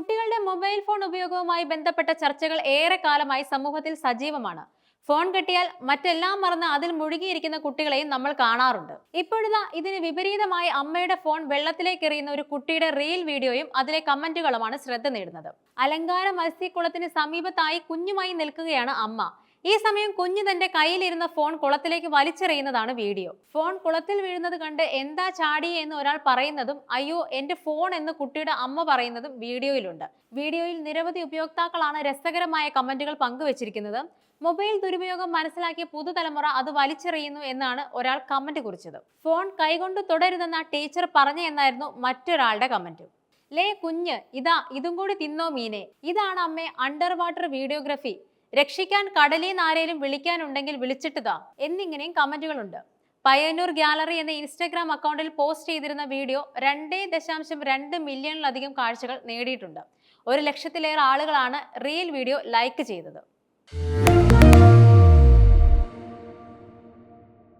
കുട്ടികളുടെ mobile phone ഉപയോഗവുമായി ബന്ധപ്പെട്ട ചർച്ചകൾ ഏറെ കാലമായി സമൂഹത്തിൽ സജീവമാണ്. ഫോൺ കിട്ടിയാൽ മറ്റെല്ലാം മറന്ന് അതിൽ മുഴുകിയിരിക്കുന്ന കുട്ടികളെയും നമ്മൾ കാണാറുണ്ട്. ഇപ്പോഴിതാ ഇതിന് വിപരീതമായി അമ്മയുടെ ഫോൺ വെള്ളത്തിലേക്ക് എറിയുന്ന ഒരു കുട്ടിയുടെ റീൽ വീഡിയോയും അതിലെ കമന്റുകളുമാണ് ശ്രദ്ധ നേടുന്നത്. അലങ്കാര മത്സ്യക്കുളത്തിന് സമീപത്തായി കുഞ്ഞുമായി നിൽക്കുകയാണ് അമ്മ. ഈ സമയം കുഞ്ഞു തന്റെ കയ്യിലിരുന്ന ഫോൺ കുളത്തിലേക്ക് വലിച്ചെറിയുന്നതാണ് വീഡിയോ. ഫോൺ കുളത്തിൽ വീഴുന്നത് കണ്ട് എന്താ ചാടി എന്ന് ഒരാൾ പറയുന്നതും അയ്യോ എന്റെ ഫോൺ എന്ന് കുട്ടിയുടെ അമ്മ പറയുന്നതും വീഡിയോയിലുണ്ട്. വീഡിയോയിൽ നിരവധി ഉപയോക്താക്കളാണ് രസകരമായ കമന്റുകൾ പങ്കുവച്ചിരിക്കുന്നത്. മൊബൈൽ ദുരുപയോഗം മനസ്സിലാക്കിയ പുതുതലമുറ അത് വലിച്ചെറിയുന്നു എന്നാണ് ഒരാൾ കമന്റ് കുറിച്ചത്. ഫോൺ കൈകൊണ്ട് തുടരുതെന്ന ടീച്ചർ പറഞ്ഞു എന്നായിരുന്നു മറ്റൊരാളുടെ കമന്റ്. ലേ കുഞ്ഞ് ഇതാ ഇതും കൂടി തിന്നോ മീനെ. ഇതാണ് അമ്മേ അണ്ടർ വാട്ടർ വീഡിയോഗ്രഫി. രക്ഷിക്കാൻ കടലിൽ ആരേലും വിളിക്കാനുണ്ടെങ്കിൽ വിളിച്ചിട്ടുതാ. എന്നിങ്ങനെയും കമന്റുകളുണ്ട്. പയ്യന്നൂർ ഗ്യാലറി എന്ന ഇൻസ്റ്റാഗ്രാം അക്കൗണ്ടിൽ പോസ്റ്റ് ചെയ്തിരുന്ന വീഡിയോ രണ്ടേ ദശാംശം രണ്ട് മില്യണിലധികം കാഴ്ചകൾ നേടിയിട്ടുണ്ട്. ഒരു ലക്ഷത്തിലേറെ ആളുകളാണ് റീൽ വീഡിയോ ലൈക്ക് ചെയ്തത്.